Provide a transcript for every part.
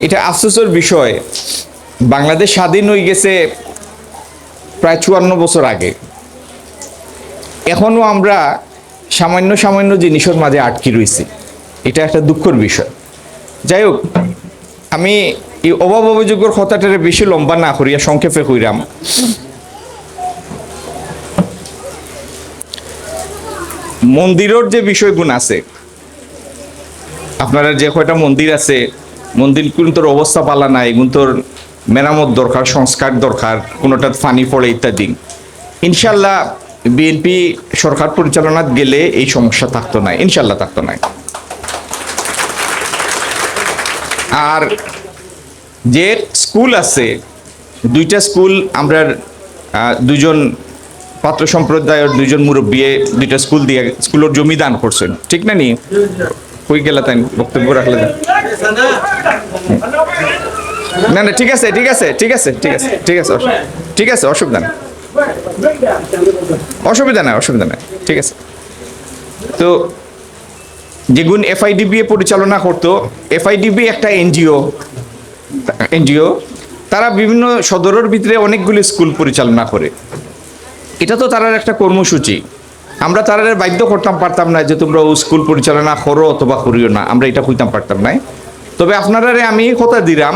এটা আফসোসের বিষয়। বাংলাদেশ স্বাধীন হয়ে গেছে প্রায় চুয়ান্ন বছর আগে। এখনও আমরা সামান্য সামান্য জিনিসের মাঝে আটকে রয়েছি। এটা একটা দুঃখের বিষয়। যাই হোক, আমি এই অভাব অভিযোগের কথাটারে বেশি লম্বা না করিয়া সংক্ষেপে কইরাম। মন্দিরের যে বিষয়গুণ আছে, আপনারা যে কয়টা মন্দির আছে মন্দির কিন্তু অবস্থা পালা নাই, কিন্তু মেরামত দরকার, সংস্কার দরকার কোনোটা ফানি পড়ে ইত্যাদি। ইনশাল্লাহ বিএনপি সরকার পরিচালনাত গেলে এই সমস্যা থাকতো না ইনশাল্লাহ থাকতো না। আর যে স্কুল আছে, দুইটা স্কুল আমরা দুজন পাত্র সম্প্রদায়ের দুজন মুরব্বী দুইটা স্কুল দিয়ে, স্কুলের জমি দান করছেন, ঠিক না নি? কই গেলা তাই বক্তব্য রাখলে না না, ঠিক আছে ঠিক আছে ঠিক আছে ঠিক আছে ঠিক আছে ঠিক আছে, অসুবিধা নেই। অসুবিধা নাই অসুবিধা নাই। ঠিক আছে। তো যেগুন এফআইডিবি পরিচালনা করতো। এফআইডিবি একটা এনজিও। এনজিও। তারা বিভিন্ন সদরের ভিতরে অনেকগুলি স্কুল পরিচালনা করে। এটা তো তারার একটা কর্মসূচি। আমরা তারা বাধ্য করতাম পারতাম না যে তোমরা স্কুল পরিচালনা করো অথবা করিও না। আমরা এটা কইতাম পারতাম না তবে আপনারারে আমি কথা দিলাম,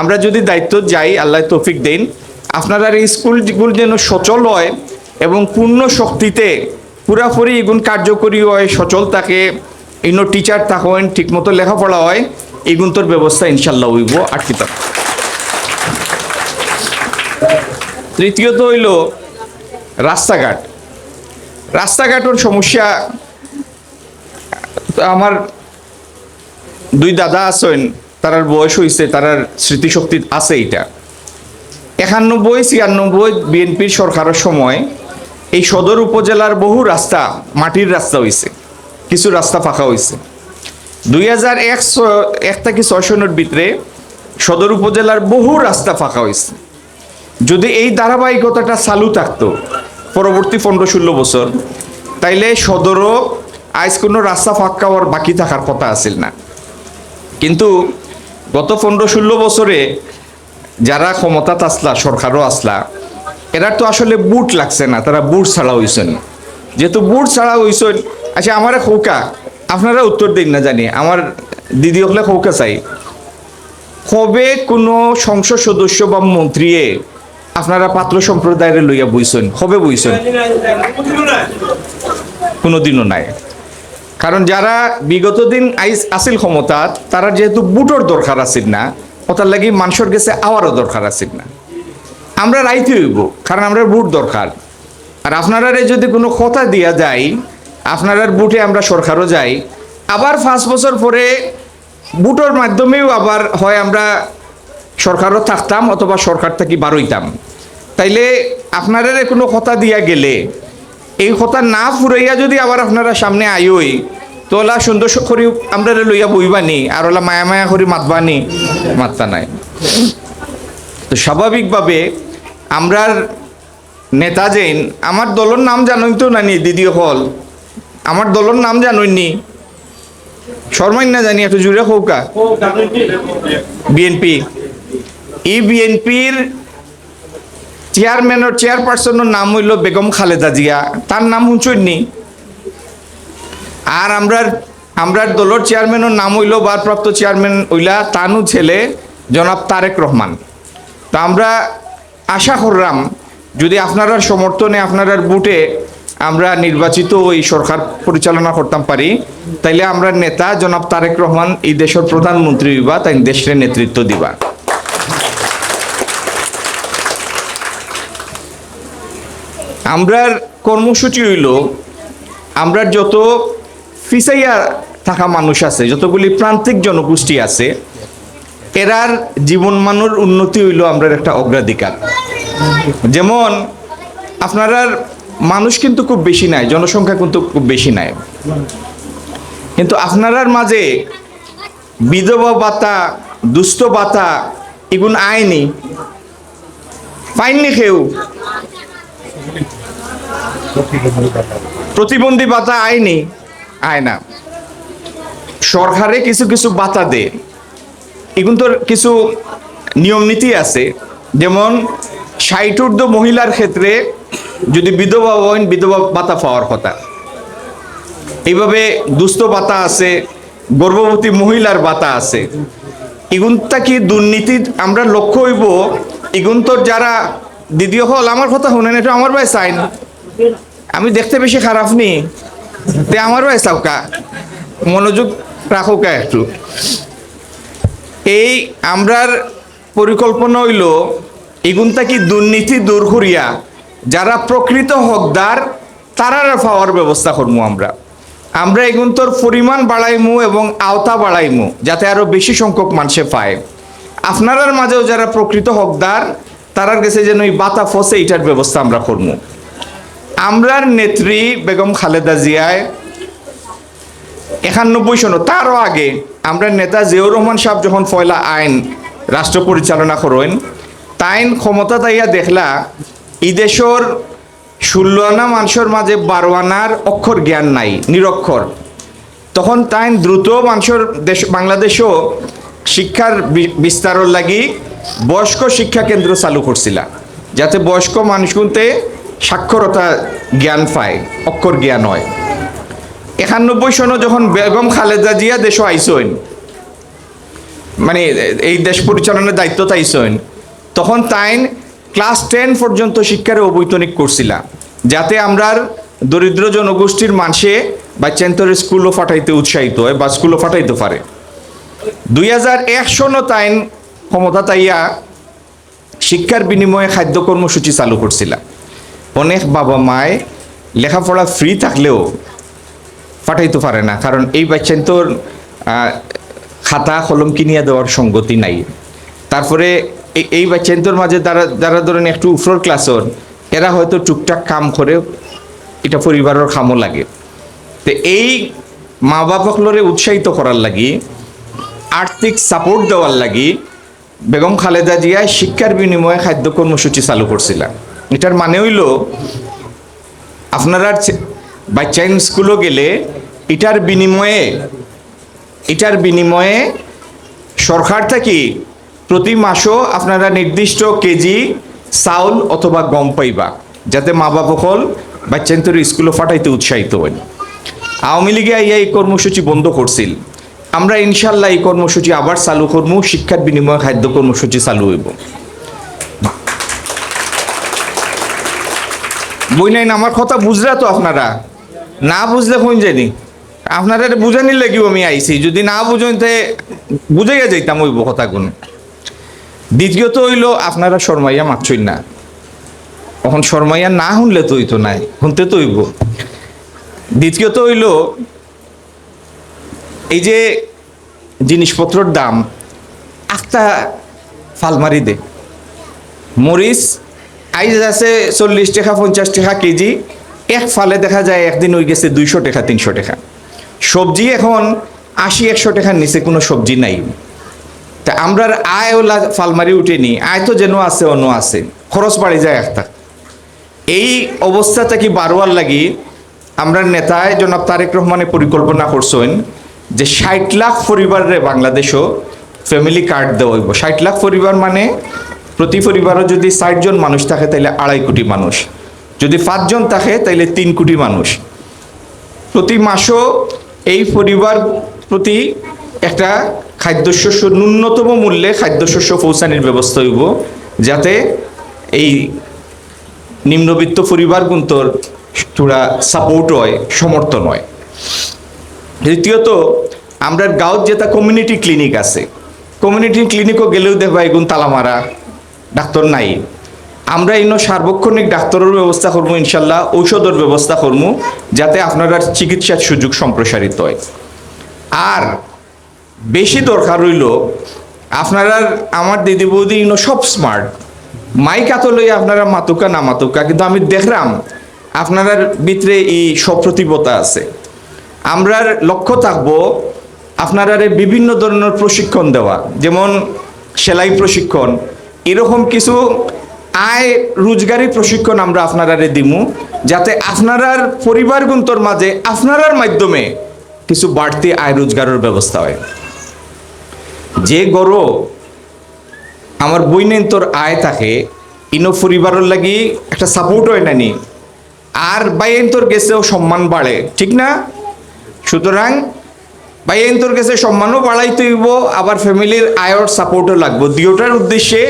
আমরা যদি দায়িত্ব যাই, আল্লাহ তৌফিক দেন আপনারা এই স্কুলগুলো যেন সচল হয় এবং পূর্ণ শক্তিতে পুরাপুরি এগুন কার্যকরী হয়, সচল থাকে ইনো টিচার থাকেন, ঠিকমতো লেখাপড়া হয়, এগুন তোর ব্যবস্থা ইনশাল্লাহ হইব আটকিতাম তৃতীয়ত হইল রাস্তাঘাট। রাস্তাঘাটের সমস্যা, আমার দুই দাদা আছেন, তারার বয়স হয়েছে তারার স্মৃতিশক্তি আছে এটা একানব্বই, ছিয়ানব্বই বিএনপির সরকারের সময় এই সদর উপজেলার বহু রাস্তা, মাটির রাস্তা হয়েছে কিছু রাস্তা ফাঁকা হয়েছে দুই হাজার এক এক থেকে ছয় সনের ভিতরে সদর উপজেলার বহু রাস্তা ফাঁকা হয়েছে যদি এই ধারাবাহিকতাটা চালু থাকতো পরবর্তী পনেরো ষোলো বছর, তাইলে সদরও আজ কোনো রাস্তা ফাঁকা হওয়ার বাকি থাকার কথা আছিল না। কিন্তু গত পনেরো ষোলো বছরে যারা ক্ষমতাত আসলা, সরকারও আসলা এরা তো আসলে বুট লাগছে না, তারা বুট ছাড়া হইছেন। যেহেতু বুট ছাড়া হইছেন আচ্ছা আমার খৌকা, আপনারা উত্তর দিন না জানি, আমার দিদি হলে খৌকা চাই। কবে কোনো সংসদ সদস্য বা মন্ত্রীয়ে আপনারা পাত্র সম্প্রদায়ের লইয়া বইছেন কবে বইছেন? কোনোদিনও নাই। কারণ যারা বিগত দিন আইস আসিল ক্ষমতা, তারা যেহেতু বুটর দরকার আছিল না ওটার লাগি মানুষের গেছে আওয়ারও দরকার আছিল না। আমরা রাইতে হইব, কারণ আমরা বুট দরকার। আর আপনারা যদি কোনো কথা দিয়া যায় আপনার বুটে আমরা সরকারও যাই, আবার পাঁচ বছর পরে বুটের মাধ্যমেও আবার হয় আমরা সরকারও থাকতাম অথবা সরকার থেকে বারইতাম। তাইলে আপনারা কোনো কথা দিয়া গেলে এই কথা না ফুরাইয়া যদি আবার আপনারা সামনে আইই তো ওলা সুন্দর করি আমরা লইয়া বইবানি আর ওলা মায়া মায়া করি মাতবানি মাত্তা নাই। তো স্বাভাবিকভাবে আমরার নেতা যেন আমার দলের নাম জানোই তো নানি দিদি হল? আমার দলের নাম জানোইনি শর্মাই না জানি একটু জুড়ে হৌকা বিএনপি এই বিএনপির চেয়ারম্যানের চেয়ারপারসনের নাম হইল বেগম খালেদা জিয়া। তার নাম শুনছইনি আর আমরার আমরার দলের চেয়ারম্যানের নাম হইল ভারপ্রাপ্ত চেয়ারম্যান হইলা তানু ছেলে, জনাব তারেক রহমান তা আমরা আশা করলাম, যদি আপনারা সমর্থনে আপনার বুটে আমরা নির্বাচিত ওই সরকার পরিচালনা করতাম পারি, তাইলে আমরা নেতা জনাব তারেক রহমান এই দেশের প্রধানমন্ত্রী হইবা, তাই দেশের নেতৃত্ব দিবা। আমরার কর্মসূচি হইল আমরা যত ফিসাইয়া থাকা মানুষ আছে, যতগুলি প্রান্তিক জনগোষ্ঠী আছে, এরার জীবনমানের উন্নতি হইল আমরা একটা অগ্রাধিকার। যেমন, আপনার, মানুষ কিন্তু খুব বেশি নাই, জনসংখ্যা কিন্তু খুব বেশি নাই। কিন্তু আপনারার মাঝে বিধবা ভাতা, দুস্থ ভাতা, এগুন আয়নি পাইননি কেউ প্রতিবন্ধী ভাতা আয়নি আয় না। সরকারে কিছু কিছু ভাতা দে। এগুন তোর কিছু নিয়ম নীতি আছে। যেমন ষাট ঊর্ধ্ব মহিলার ক্ষেত্রে যদি বিধবা হন বিধবা ভাতা পাওয়ার কথা। এইভাবে দুস্থ ভাতা আছে, গর্ভবতী মহিলার ভাতা আছে। এগুনটা কি দুর্নীতি? আমরা লক্ষ্য হইব, এগুন তোর যারা দ্বিতীয় হল, আমার কথা শুনেন, এটা আমার ভাই সাইন। আমি দেখতে বেশি খারাপ নি। তে আমার ভাই সাউকা মনোযোগ রাখো একটু। এই আমরার পরিকল্পনা হইল এগুনটা কি দুর্নীতি দূর করিয়া, যারা প্রকৃত হকদার, তারার পাওয়ার ব্যবস্থা করব আমরা। আমরা এগুন তোর পরিমাণ বাড়াইমু এবং আওতা বাড়াইমু, যাতে আরও বেশি সংখ্যক মানুষে পায়। আপনারার মাঝেও যারা প্রকৃত হকদার, তারার কাছে যেন এই বাতা ফসে এটার ব্যবস্থা আমরা করব আমরার নেত্রী বেগম খালেদা জিয়ায় একানব্বই সন তারও আগে আমরা নেতা জিয়াউর রহমান সাহেব যখন ফয়লা আইন, রাষ্ট্র পরিচালনা করেন, তাইন ক্ষমতা তাইয়া দেখলা ই দেশর ষোলো আনা মানুষের মাঝে বারো আনার অক্ষর জ্ঞান নাই, নিরক্ষর। তখন তাইন দ্রুত মানুষের দেশ, বাংলাদেশও শিক্ষার বিস্তারের লাগি বয়স্ক শিক্ষা কেন্দ্র চালু করছিলা, যাতে বয়স্ক মানুষগুনতে সাক্ষরতা জ্ঞান পায়, অক্ষর জ্ঞান হয়। একানব্বই সন যখন বেগম খালেদা জিয়া দেশ আইসইন মানে এই দেশ পরিচালনার দায়িত্ব তাইসইন, তখন তাইন ক্লাস টেন পর্যন্ত শিক্ষার অবৈতনিক করছিলাম যাতে আমরার দরিদ্র জনগোষ্ঠীর মানুষে বাচ্চান্তর স্কুলও ফাটাইতে উৎসাহিত হয় বা স্কুলও ফাটাইতে পারে। দুই হাজার এক সনও তাইন ক্ষমতা তাইয়া শিক্ষার বিনিময়ে খাদ্য কর্মসূচি চালু করছিলাম অনেক বাবা মায় লেখাপড়া ফ্রি থাকলেও পাঠাইতে পারে না। কারণ এই বাচ্চান তোর খাতা কলম কিনিয়া দেওয়ার সঙ্গতি নাই। তারপরে এই- এই বাচ্চান তোর মাঝে যারা যারা ধরেন একটু উপর ক্লাসর এরা হয়তো টুকটাক কাম করে, এটা পরিবারের কামও লাগে। তো এই মা বাপক বাপকলরে উৎসাহিত করার লাগি, আর্থিক সাপোর্ট দেওয়ার লাগি, বেগম খালেদা জিয়া শিক্ষার বিনিময়ে খাদ্য কর্মসূচি চালু করছিলাম এটার মানে হইল, আপনারা বাচ্চাইন স্কুলও গেলে এটার বিনিময়ে এটার বিনিময়ে সরকার থেকে প্রতি মাসও আপনারা নির্দিষ্ট কেজি চাউল অথবা গম পাইবা, যাতে মা বাপ হল বাচ্চাইন তোর স্কুলে ফাটাইতে উৎসাহিত হন। আওয়ামী লীগে আইয়া এই কর্মসূচি বন্ধ করছিল। আমরা ইনশাল্লাহ এই কর্মসূচি আবার চালু করব শিক্ষার বিনিময়ে খাদ্য কর্মসূচি চালু হইব। বই নাই আমার কথা বুঝলা তো আপনারা। না বুঝলে কোন জানি? আপনারা বুঝানি লাগিও আমি আইছি যদি না বুঝেন তে বুঝাইয়া যাইতাম ওই কথাগুন দ্বিতীয়ত হইল, আপনারা শর্মাইয়া মারছই না। এখন শর্মাইয়া না শুনলে তো হইতো নাই, শুনতে তো হইব। দ্বিতীয়ত হইল, এই যে জিনিসপত্রর দাম একটা ফালমারি দে। মরিচ আইজ আছে চল্লিশ টাকা, পঞ্চাশ টাকা কেজি। এক ফালে দেখা যায় একদিন হয়ে গেছে দুইশো টাকা, তিনশো টাকা। সবজি এখন আশি, একশো টাকার নিচে কোনো সবজি নাই। তা আমরার আয় ওলা ফালমারি উঠেনি। আয় তো যেন আছে, অন্য আছে। খরচ বাড়ি যায় একটা। এই অবস্থাটা কি বারোয়ার লাগি? আমরা নেতায় জনাব তারেক রহমানের পরিকল্পনা করছেন যে ষাট লাখ পরিবারে বাংলাদেশও ফ্যামিলি কার্ড দেওয়া হইব। ষাট লাখ পরিবার মানে প্রতি পরিবারও যদি ষাট জন মানুষ থাকে তাহলে আড়াই কোটি মানুষ। যদি পাঁচজন থাকে তাহলে তিন কোটি মানুষ। প্রতি মাসও এই পরিবার প্রতি একটা খাদ্যশস্য ন্যূনতম মূল্যে খাদ্যশস্য পৌঁছানোর ব্যবস্থা হইব, যাতে এই নিম্নবিত্ত পরিবার গুন্তর থোড়া সাপোর্ট হয়, সমর্থন হয়। দ্বিতীয়ত আমরা গাঁৱত যেটা কমিউনিটি ক্লিনিক আছে কমিউনিটি ক্লিনিকও গেলেও দেখবা এগুন তালামারা। ডাক্তার নাই। আমরা ইনো সার্বক্ষণিক ডাক্তারের ব্যবস্থা করব, ইনশাল্লাহ ঔষধের ব্যবস্থা করব, যাতে আপনারা চিকিৎসার সুযোগ সম্প্রসারিত হয়। আর বেশি দরকার হইল, আপনারা আমার দিদি বৌদি ইনো সব স্মার্ট মাইক আতো লই আপনারা মাতুকা না মাতুকা, কিন্তু আমি দেখলাম আপনার ভিতরে এই সপ্রতিভতা আছে। আমরার লক্ষ্য থাকব আপনারা বিভিন্ন ধরনের প্রশিক্ষণ দেওয়া, যেমন সেলাই প্রশিক্ষণ এরকম কিছু আয় রোজগারি প্রশিক্ষণ আমরা আপনারা দিমু, যাতে আপনারার পরিবার গুন্তর মাঝে আপনারার মাধ্যমে কিছু বাড়তি আয় রোজগারের ব্যবস্থা হয়। যে গরো আমার বইনেন তোর আয় থাকে, ইনো পরিবারের লাগি একটা সাপোর্ট হয় নানি আর বাইন তোর গেছেও সম্মান বাড়ে, ঠিক না? সুতরাং বাইন তোর কাছে সম্মানও বাড়াইতে হইব, আবার ফ্যামিলির আয়ের সাপোর্টও লাগবো। দুটার উদ্দেশ্যে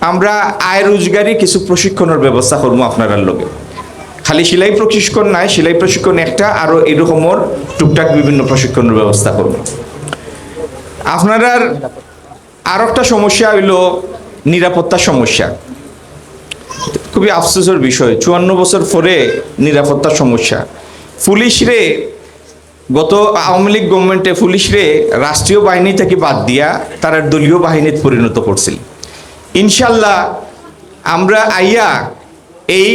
আমরা আয় রোজগারি কিছু প্রশিক্ষণের ব্যবস্থা করব আপনার লগে খালি সেলাই প্রশিক্ষণ নাই, সেলাই প্রশিক্ষণ একটা আরও এরকমর টুকটাক বিভিন্ন প্রশিক্ষণের ব্যবস্থা করব। আপনার আর একটা সমস্যা হইল নিরাপত্তার সমস্যা। খুবই আফসোসের বিষয়, চুয়ান্ন বছর পরে নিরাপত্তার সমস্যা। পুলিশ রে গত আওয়ামী লীগ গভর্নমেন্টে পুলিশ রে রাষ্ট্রীয় বাহিনী থেকে বাদ দিয়া তারা দলীয় বাহিনীতে পরিণত করছিল। ইনশাল্লাহ আমরা আইয়া এই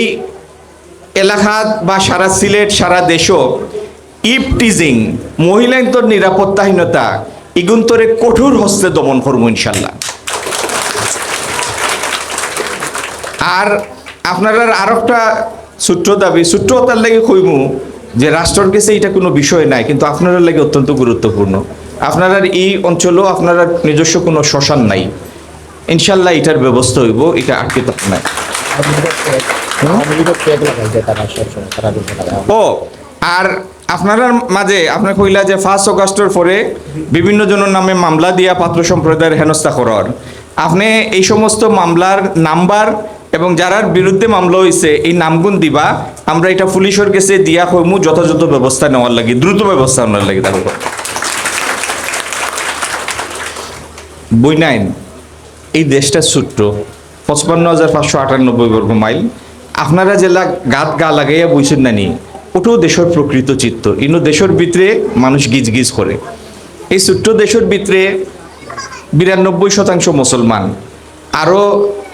এলাকাত বা সারা সিলেট, সারা দেশও ইপ টিজিং মহিলান্তর নিরাপত্তাহীনতা ইগুন্তরে কঠোর হস্তে দমন করব ইনশাল্লাহ। আর আপনার আর একটা ছোট্ট দাবি ছোট্ট তার লাগে কইমু যে রাষ্ট্রের কাছে এটা কোনো বিষয় নাই, কিন্তু আপনার লাগে অত্যন্ত গুরুত্বপূর্ণ। আপনার এই অঞ্চলেও আপনার নিজস্ব কোনো শ্মশান নাই। ইনশাল্লাহ এটার ব্যবস্থা হইব, এটা আটকে থাকবে না ও, আর আপনার মাঝে আপনার কইলা যে ফার্স্ট অগাস্টের পরে বিভিন্ন জনের নামে মামলা দিয়া পাত্র সম্প্রদায়ের হেনস্থা করার। আপনি এই সমস্ত মামলার নাম্বার এবং যারার বিরুদ্ধে মামলা হয়েছে এই নামগুণ দিবা, আমরা এটা পুলিশের কাছে দিয়া হইমু যথাযথ ব্যবস্থা নেওয়ার লাগে, দ্রুত ব্যবস্থা নেওয়ার লাগে তার বইনাইন এই দেশটা ছোট্ট পঁচপান্ন হাজার পাঁচশো আটানব্বই বর্গ মাইল। আপনারা জেলা গাত গা লাগাইয়া বইছেন নানি ওটাও দেশের প্রকৃত চিত্র ইনো দেশের ভিতরে মানুষ গিজ গিজ করে। এই ছোট্ট দেশের ভিতরে বিরানব্বই শতাংশ মুসলমান আরও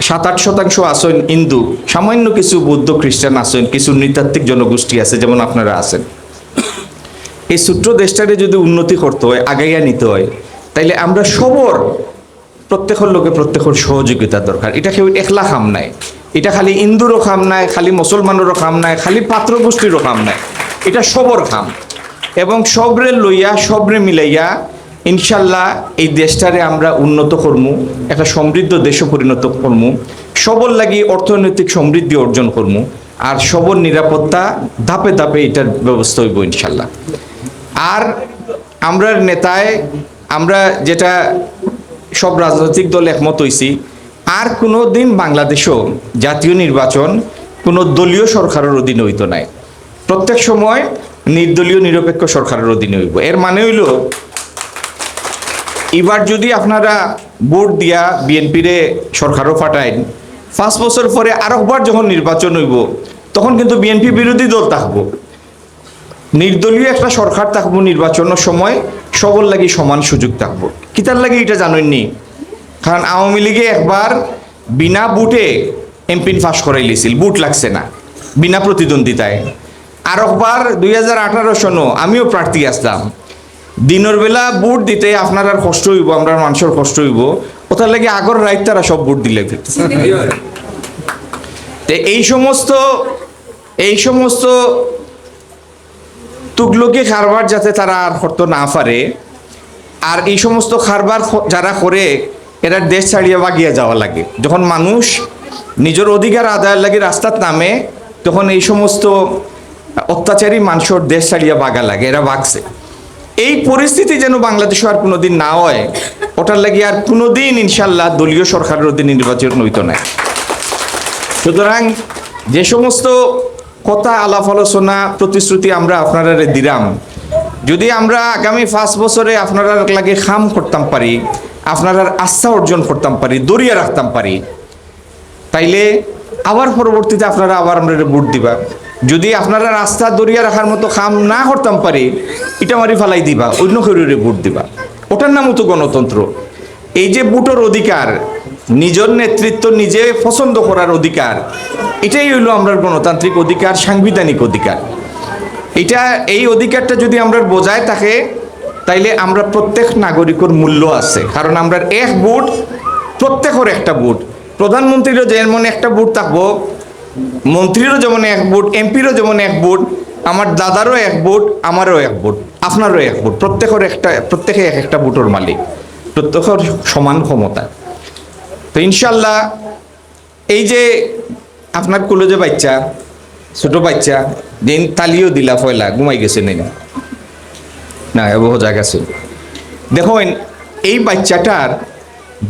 সাত আট শতাংশ আছেন হিন্দু, সামান্য কিছু বৌদ্ধ খ্রিস্টান আছেন, কিছু নৃতাত্ত্বিক জনগোষ্ঠী আছে, যেমন আপনারা আছেন। এই ছোট্ট দেশটারে যদি উন্নতি করতে হয়, আগাইয়া নিতে হয়, তাইলে আমরা সবর প্রত্যেকের লোকে প্রত্যেকের সহযোগিতা দরকার। এটা কেউ একলা খাম নাই। এটা খালি হিন্দুরও খাম নাই, খালি মুসলমানেরও খাম নাই, খালি পাত্র গোষ্ঠীরও খাম নাই। এটা সবর খাম এবং সবরে লইয়া, সবরে মিলাইয়া ইনশাল্লাহ এই দেশটারে আমরা উন্নত করমু, একটা সমৃদ্ধ দেশে পরিণত করমু, সবর লাগি অর্থনৈতিক সমৃদ্ধি অর্জন করমু, আর সবর নিরাপত্তা ধাপে ধাপে এটার ব্যবস্থা হইব ইনশাল্লাহ। আর আমরার নেতায় আমরা যেটা সব রাজনৈতিক দল একমত হইছি। আর কোনো দিন বাংলাদেশও জাতীয় নির্বাচন কোনো দলীয় সরকারের অধীনে হইতো নাই। প্রত্যেক সময় নির্দলীয় নিরপেক্ষ সরকারের অধীনে হইব। এর মানে হইল, এবার যদি আপনারা ভোট দিয়া বিএনপিরে সরকারও ফাটাইন, পাঁচ বছর পরে আরেকবার যখন নির্বাচন হইব, তখন কিন্তু বিএনপি বিরোধী দল থাকব। নির্দলীয় একটা সরকার থাকব নির্বাচনের সময় সবর লাগি সমান সুযোগ থাকব। কিতার লাগে এটা জানেননি কারণ আওয়ামী লীগে একবার বিনা বুটে এমপিন ফাঁস করাই লিছিল, বুট লাগছে না, বিনা প্রতিদ্বন্দ্বিতায়। আর একবার দুই হাজার আঠারো সনও আমিও প্রার্থী আসলাম। দিনের বেলা বুট দিতে আপনার আর কষ্ট হইব, আমরা মানুষের কষ্ট হইব, ওটার লাগে আগর রাইত তারা সব বুট দিলে তে এই সমস্ত এই সমস্ত তুগলকি খারবার যাতে তারা আর করতে না পারে আর এই সমস্ত খারবার যারা করে, এরা দেশ ছাড়িয়ে বাগিয়ে যাওয়া লাগে। যখন মানুষ নিজের অধিকার আদায়ের লাগে রাস্তার নামে, তখন এই সমস্ত অত্যাচারী মানুষের দেশ ছাড়িয়ে বাগা লাগে, এরা বাগছে। এই পরিস্থিতি যেন বাংলাদেশে আর কোনোদিন না হয়, ওটার লাগে আর কোনোদিন ইনশাল্লাহ দলীয় সরকারের অধীনে নির্বাচন হইত না। সুতরাং যে সমস্ত কথা আলাপ আলোচনা, প্রতিশ্রুতি আমরা আপনারা দিলাম যদি আমরা আগামী পাঁচ বছরে আপনারা লাগে খাম করতাম পারি, আপনারা আস্থা অর্জন করতাম পারি, দরিয়া রাখতাম পারি, তাইলে আবার পরবর্তীতে আপনারা আবার আমরা ভোট দিবা। যদি আপনারা রাস্তা দরিয়া রাখার মতো খাম না করতাম পারি এটা মারি ফালাই দিবা, অন্য কেউরে ভোট দিবা। ওটার নাম তো গণতন্ত্র। এই যে ভোটের অধিকার, নিজের নেতৃত্ব নিজে পছন্দ করার অধিকার, এটাই হইল আমরা গণতান্ত্রিক অধিকার, সাংবিধানিক অধিকার। এটা এই অধিকারটা যদি আমরা বোঝায় থাকে, তাইলে আমরা প্রত্যেক নাগরিকের মূল্য আছে। কারণ আমরা এক ভোট, প্রত্যেকের একটা ভোট। প্রধানমন্ত্রীরও যেমন একটা ভোট থাকব, মন্ত্রীরও যেমন এক ভোট, এমপিরও যেমন এক ভোট, আমার দাদারও এক ভোট, আমারও এক ভোট, আপনারও এক ভোট, প্রত্যেকের একটা, প্রত্যেকে এক একটা ভোটের মালিক, প্রত্যেকের সমান ক্ষমতা। তো ইনশাল্লাহ এই যে আপনার কুলো যে বাচ্চা ছোট বাচ্চা, দিন তালিও দিলা ফয়লা, ঘুমাই গেছে নাকি না বহু জায়গা আছে দেখুন, এই বাচ্চাটার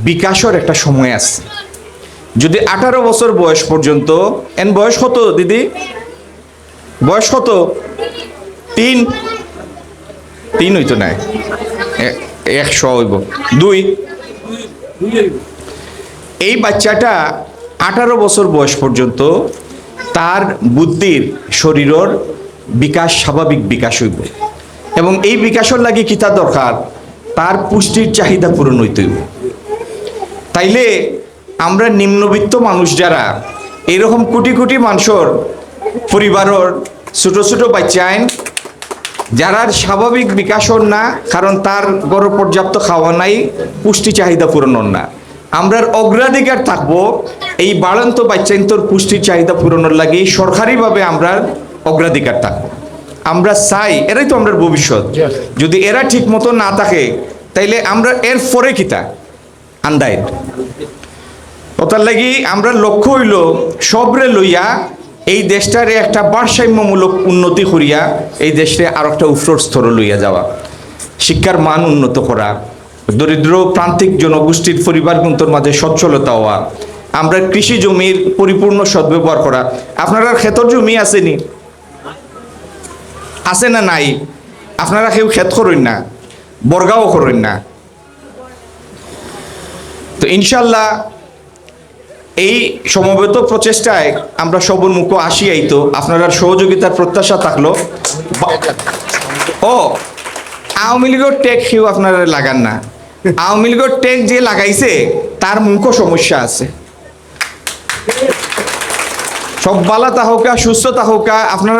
বিকাশের একটা সময় আছে। যদি আঠারো বছর বয়স পর্যন্ত, এন বয়স কত, দিদি? বয়স কত? তিন। তিন হইতো নাই। একশো হইব। দুই। এই বাচ্চাটা আঠারো বছর বয়স পর্যন্ত তার বুদ্ধির শরীরের বিকাশ, স্বাভাবিক বিকাশ হইব। এবং এই বিকাশের লাগি কিতা দরকার? তার পুষ্টির চাহিদা পূরণ হইতে হইব। তাইলে আমরা নিম্নবিত্ত মানুষ যারা, এরকম কোটি কোটি মানুষের পরিবারের ছোট ছোট বাচ্চাইন, যারার স্বাভাবিক বিকাশর না, কারণ তার গড় পর্যাপ্ত খাওয়া নাই, পুষ্টি চাহিদা পূরণর না। আমরার অগ্রাধিকার থাকব। এই বাড়ন্ত বাচ্চাইন্তর পুষ্টির চাহিদা পূরণের লাগে সরকারিভাবে আমরা অগ্রাধিকার থাকব। আমরা চাই এরাই তো আমরা ভবিষ্যৎ। যদি এরা ঠিক মতো না থাকে তাইলে আমরা এর পরে কিতা আন্দায়ত ওটার লাগি আমরা লক্ষ্য হইল সবরে লইয়া এই দেশটারে একটা ভারসাম্যমূলক উন্নতি করিয়া এই দেশে আর একটা উফরোর স্তর লইয়া যাওয়া। শিক্ষার মান উন্নত করা। দরিদ্র, প্রান্তিক জনগোষ্ঠীর পরিবারগুন্তর মাঝে সচ্ছলতা হওয়া। আমরা কৃষি জমির পরিপূর্ণ সদ্ব্যবহার করা। আপনারা ক্ষেতর জমি আসেনি? আছে না নাই? আপনারা কেউ ক্ষেত করেন না? বর্গাও করেন না? তো ইনশাল্লাহ এই সমবেত প্রচেষ্টায় আমরা সবুন্মুখ আসিয়াই তো। আপনারা সহযোগিতার প্রত্যাশা থাকল। ও, আওয়ামী লীগের টেক সেও আপনারা লাগান না। আওয়ামী লীগের টেক যে লাগাইছে, তার মুখ সমস্যা আছে। সব বালা তাহকা সুস্থ তাহকা আপনারা